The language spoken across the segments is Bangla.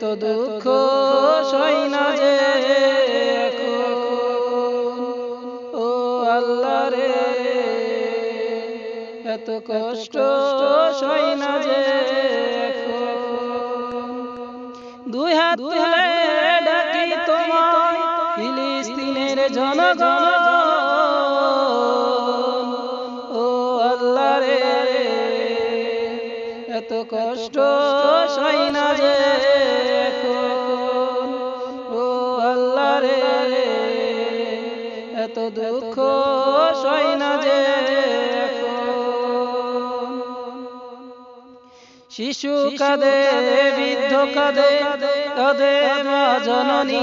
এত দুঃখ সইনা যে ও আল্লাহ রে এত কষ্ট সইনা যে দুই হাত দুই ডাকি তোমার ফিলিস্তিনের জনগণ। ও আল্লাহ রে এত কষ্ট দুঃখ না যে শিশু কাঁদে বৃদ্ধ কাঁদে কাঁদে মা জননী।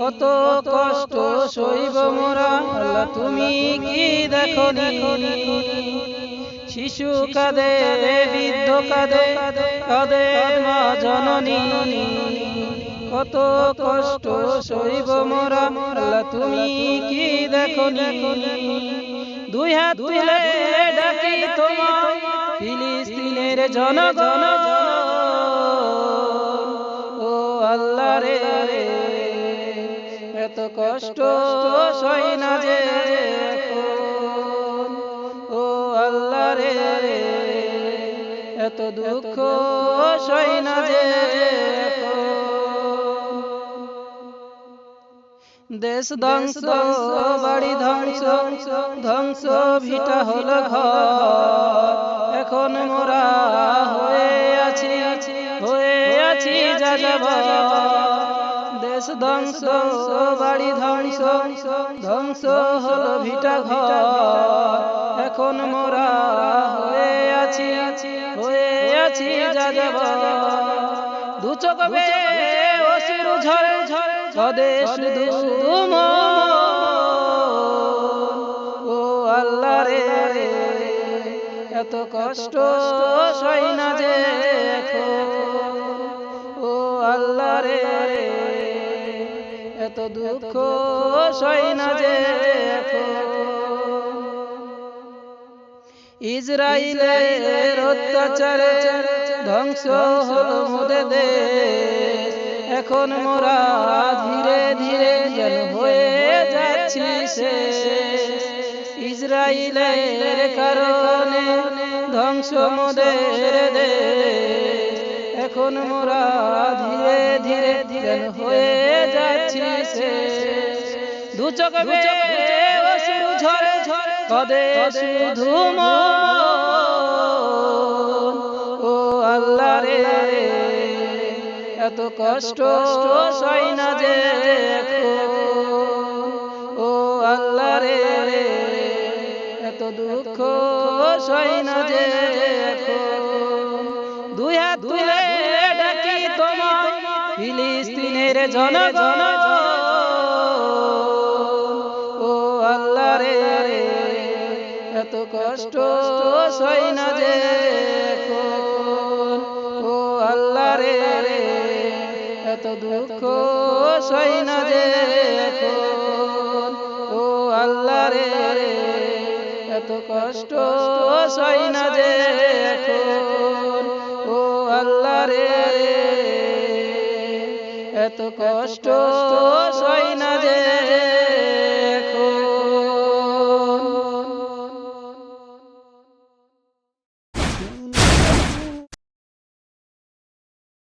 কত কষ্ট সইব মোরা। আল্লাহ তুমি কি দেখনি? শিশু কাঁদে বৃদ্ধ কাঁদে কাঁদে মা জননী। কত কষ্ট সইব মোরা। আল্লাহ, তুমি কি দেখনি? দুই হাত ডাকি তোমায়, ফিলিস্তিনের জনগণ। ও আল্লাহ রে, এত কষ্ট সই না যে ও আল্লাহ রে, এত দুঃখ সই না যে দেশ ধ্বংস বাড়ি ধ্বংস ধ্বংস ভিটা হল ঘর। এখন মোরা হয়ে আছি হয়ে আছি যা যাব দেশ ধ্বংস বাড়ি ধ্বংস ধ্বংস হল ভিটা ঘর। এখন মোরা হয়ে আছি হয়ে আছি যা যাব দু চোখ ঝরে ঝরে শুধু মন। ও আল্লাহ রে, এত কষ্ট সই না যে। ও আল্লাহ রে, এত দুঃখ সই না যে। ইসরায়েলের অত্যাচারে ধ্বংস হল মোদের দেশ এখন মোরা ধীরে ধীরে যেন হয়ে যাচ্ছি শেষ ইসরায়েলের কারণে ধ্বংস মোদের দেশ। এখন মোরা ধীরে ধীরে ধীরে হয়ে যাচ্ছি শেষ দু চোখ ঝরে ঝরে কদে শুধু মন। এত কষ্ট সই না যে। ও আল্লাহ রে, এত দুঃখ সই না যে। দুই তুলে ডাকি তোমায়, ফিলিস্তিনের জনগণ ও আল্লাহ রে, এত কষ্ট সই না যে। ও আল্লাহ রে এত দুঃখ সৈন যে। ও আল্লাহ রে এত কষ্ট সৈন যে। ও আল্লাহ রে এত কষ্ট